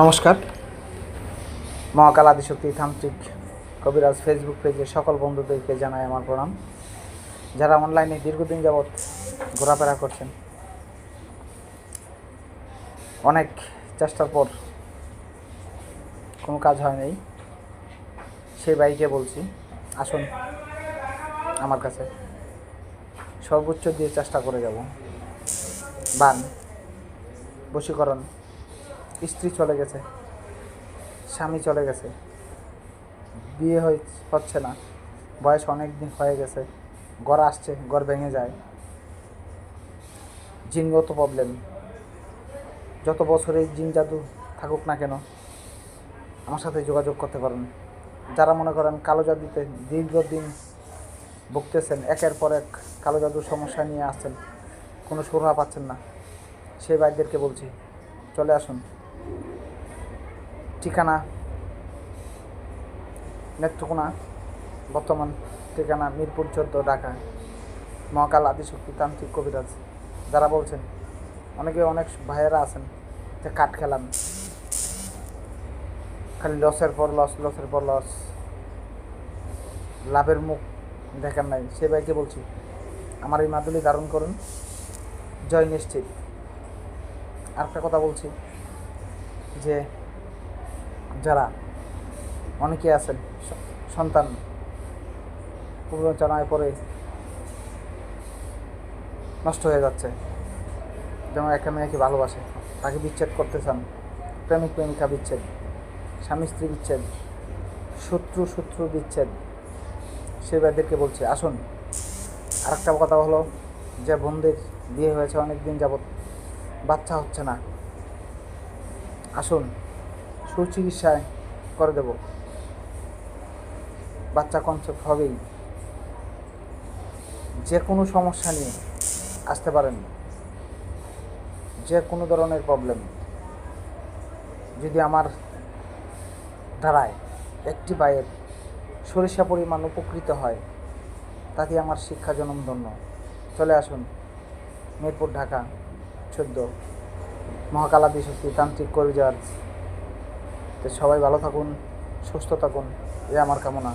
নমস্কার। মহাকাল আদিশক্তি তান্ত্রিক কবিরাজ ফেসবুক পেজে সকল বন্ধুদেরকে জানাই আমার প্রণাম। যারা অনলাইনে দীর্ঘদিন যাবৎ ঘোরাফেরা করছেন, অনেক চেষ্টার পর কোনো কাজ হয় নাই, সেই বাইকে বলছি, আসুন আমার কাছে। সর্বোচ্চ দিয়ে চেষ্টা করে যাব। বান, বশীকরণ স্ত্রী চলে গেছে, স্বামী চলে গেছে। বিয়ে হচ্ছে না, বয়স অনেক দিন হয়ে গেছে ঘর আসছে ঘর ভেঙে যায়। জিনগত প্রবলেম যত বছরে জিন জাদু থাকুক না কেন, আমার সাথে যোগাযোগ করতে পারেন। যারা মনে করেন কালো জাদুতে দীর্ঘদিন ভুগতেছেন, একের পর এক কালো জাদুর সমস্যা নিয়ে আসছেন, কোনো সুরাহা পাচ্ছেন না, সেই ভাইদেরকে বলছি, চলে আসুন। ঠিকানা? নেত্রকোনা, বর্তমান ঠিকানা মিরপুর চোদ্দ, ঢাকা। মহাকাল আদিশক্তি তান্ত্রিক কবিরাজ। যারা বলছেন, অনেকে অনেক ভাইয়েরা আছেন যে কাঠ খেলান। খালি লসের পর লস, লসের পর লস। লাভের মুখ দেখেন নাই। সে ভাইকে বলছি, আমার এই মাদুলি ধারণ করুন। জয় নিশ্চিত। আরেকটা কথা বলছি যে যারা অনেকে আছেন, সন্তান প্ররোচনায় পরে নষ্ট হয়ে যাচ্ছে, যেমন একটা মেয়েকে ভালোবাসে, তাকে বিচ্ছেদ করতে চান, প্রেমিক, প্রেমিকা বিচ্ছেদ, স্বামী, স্ত্রী বিচ্ছেদ, শত্রু শত্রু বিচ্ছেদ, সে ভাইদেরকে বলছে, আসুন, আরেকটা কথা হলো, যে বোনদের বিয়ে হয়েছে অনেক দিন যাবৎ, বাচ্চা হচ্ছে না। আসুন সুচিকিৎসায় করে দেব। বাচ্চা কনসেপ্ট হবেই। যে কোনো সমস্যা নিয়ে আসতে পারেন। যে কোনো ধরনের প্রবলেম যদি আমার দ্বারায় একটি বায়ের সরিষা পরিমাণ উপকৃত হয়, তাতে আমার শিক্ষা জনম ধন্য। চলে আসুন, মিরপুর ঢাকা, চোদ্দ মহাকালাদি শক্তি তান্ত্রিক করিজার্জ সবাই ভালো থাকুন সুস্থ থাকুন। এ আমার কামনা।